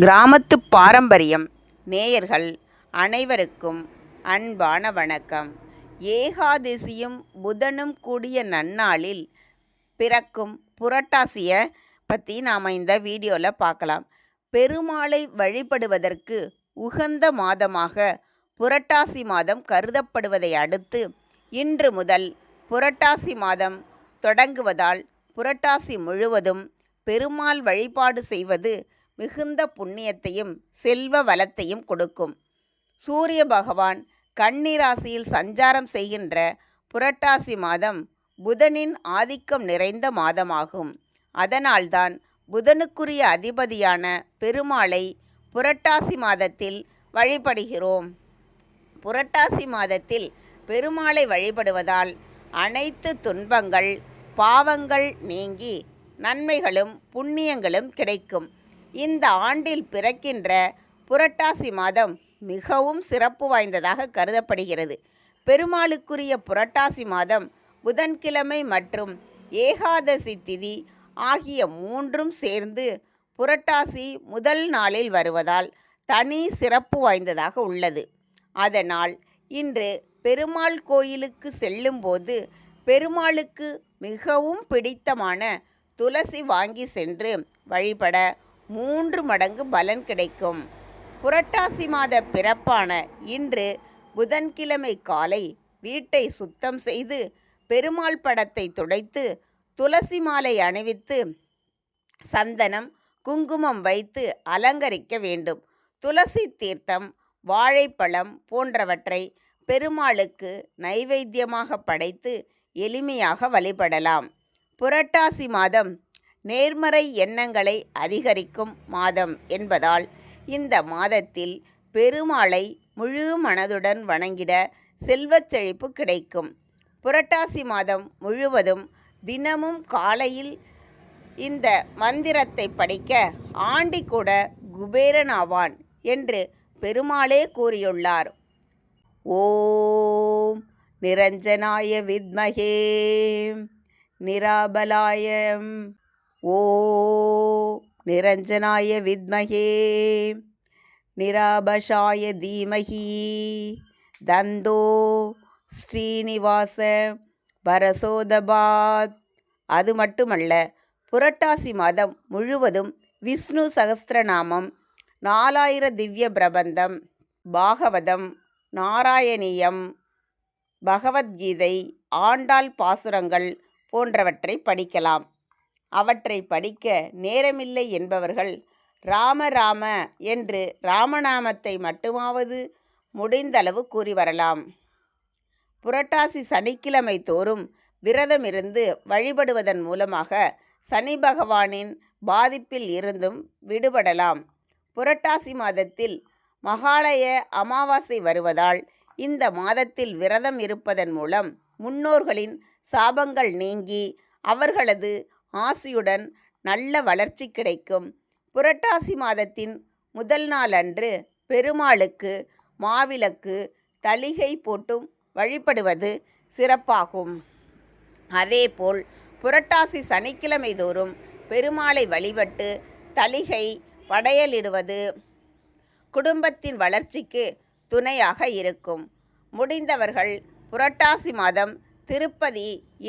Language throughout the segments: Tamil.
கிராமத்து பாரம்பரியம். நேயர்கள் அனைவருக்கும் அன்பான வணக்கம். ஏகாதசியும் புதனும் கூடிய நன்னாளில் பிறக்கும் புரட்டாசியை பற்றி நாம் இந்த வீடியோவில் பார்க்கலாம் பெருமாளை வழிபடுவதற்கு உகந்த மாதமாக புரட்டாசி மாதம் கருதப்படுவதை அடுத்து இன்று முதல் புரட்டாசி மாதம் தொடங்குவதால் புரட்டாசி முழுவதும் பெருமாள் வழிபாடு செய்வது மிகுந்த புண்ணியத்தையும் செல்வ வளத்தையும் கொடுக்கும். சூரிய பகவான் கன்னிராசியில் சஞ்சாரம் செய்கின்ற புரட்டாசி மாதம் புதனின் ஆதிக்கம் நிறைந்த மாதமாகும். அதனால்தான் புதனுக்குரிய அதிபதியான பெருமாளை புரட்டாசி மாதத்தில் வழிபடுகிறோம். புரட்டாசி மாதத்தில் பெருமாளை வழிபடுவதால் அனைத்து துன்பங்கள் பாவங்கள் நீங்கி நன்மைகளும் புண்ணியங்களும் கிடைக்கும். இந்த ஆண்டில் பிறக்கின்ற புரட்டாசி மாதம் மிகவும் சிறப்பு வாய்ந்ததாக கருதப்படுகிறது. பெருமாளுக்குரிய புரட்டாசி மாதம் புதன்கிழமை மற்றும் ஏகாதசி திதி ஆகிய மூன்றும் சேர்ந்து புரட்டாசி முதல் நாளில் வருவதால் தனி சிறப்பு வாய்ந்ததாக உள்ளது. அதனால் இன்று பெருமாள் கோயிலுக்கு செல்லும்போது பெருமாளுக்கு மிகவும் பிடித்தமான துளசி வாங்கி சென்று வழிபட மூன்று மடங்கு பலன் கிடைக்கும். புரட்டாசி மாத பிறப்பான இன்று புதன்கிழமை காலை வீட்டை சுத்தம் செய்து பெருமாள் படத்தை துடைத்து துளசி மாலை அணிவித்து சந்தனம் குங்குமம் வைத்து அலங்கரிக்க வேண்டும். துளசி தீர்த்தம் வாழைப்பழம் போன்றவற்றை பெருமாளுக்கு நைவேத்தியமாக படைத்து எளிமையாக வழிபடலாம். புரட்டாசி மாதம் நேர்மறை எண்ணங்களை அதிகரிக்கும் மாதம் என்பதால் இந்த மாதத்தில் பெருமாளை முழு மனதுடன் வணங்கிட செல்வச் செழிப்பு கிடைக்கும். புரட்டாசி மாதம் முழுவதும் தினமும் காலையில் இந்த மந்திரத்தை படிக்க ஆண்டி கூட குபேரனாவான் என்று பெருமாளே கூறியுள்ளார். ஓம் நிரஞ்சனாய வித்மகே நிராபலாயம். ஓ நிரஞ்சனாய வித்மகே நிராபஷாய தீமகி தந்தோ ஸ்ரீனிவாச பரசோதபாத். அது மட்டுமல்ல புரட்டாசி மாதம் முழுவதும் விஷ்ணு சகஸ்திரநாமம் நாலாயிர திவ்ய பிரபந்தம் பாகவதம் நாராயணியம் பகவத்கீதை ஆண்டாள் பாசுரங்கள் போன்றவற்றை படிக்கலாம். அவற்றை படிக்க நேரமில்லை என்பவர்கள் ராம ராம என்று ராமநாமத்தை மட்டுமாவது முடிந்தளவு கூறி வரலாம். புரட்டாசி சனிக்கிழமை தோறும் விரதமிருந்து வழிபடுவதன் மூலமாக சனி பகவானின் பாதிப்பில் இருந்தும் விடுபடலாம். புரட்டாசி மாதத்தில் மகாலய அமாவாசை வருவதால் இந்த மாதத்தில் விரதம் இருப்பதன் மூலம் முன்னோர்களின் சாபங்கள் நீங்கி அவர்களது ஆசியுடன் நல்ல வளர்ச்சி கிடைக்கும். புரட்டாசி மாதத்தின் முதல் நாள் அன்று பெருமாளுக்கு மாவிளக்கு தளிகை போட்டும் வழிபடுவது சிறப்பாகும். அதேபோல் புரட்டாசி சனிக்கிழமை தோறும் பெருமாளை வழிபட்டு தளிகை படையலிடுவது குடும்பத்தின் வளர்ச்சிக்கு துணையாக இருக்கும். முடிந்தவர்கள் புரட்டாசி மாதம் திருப்பதி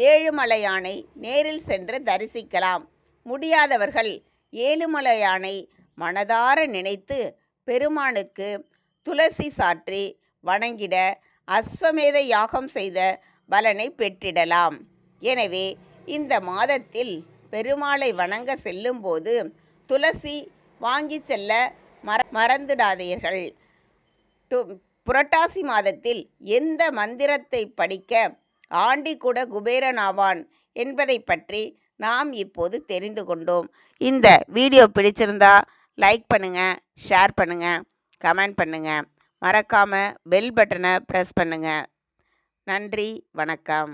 ஏழுமலையானை நேரில் சென்று தரிசிக்கலாம். முடியாதவர்கள் ஏழுமலையானை மனதார நினைத்து பெருமானுக்கு துளசி சாற்றி வணங்கிட அஸ்வமேத யாகம் செய்த பலனை பெற்றிடலாம். எனவே இந்த மாதத்தில் பெருமாளை வணங்க செல்லும்போது துளசி வாங்கி செல்ல மற மறந்துடாதீர்கள். புரட்டாசி மாதத்தில் எந்த மந்திரத்தை படிக்க ஆண்டி கூட குபேரனாவான் என்பதை பற்றி நாம் இப்போது தெரிந்து கொண்டோம். இந்த வீடியோ பிடிச்சிருந்தா லைக் பண்ணுங்கள் ஷேர் பண்ணுங்கள் கமெண்ட் பண்ணுங்கள் மறக்காமல் பெல் பட்டனை ப்ரெஸ் பண்ணுங்கள் நன்றி வணக்கம்.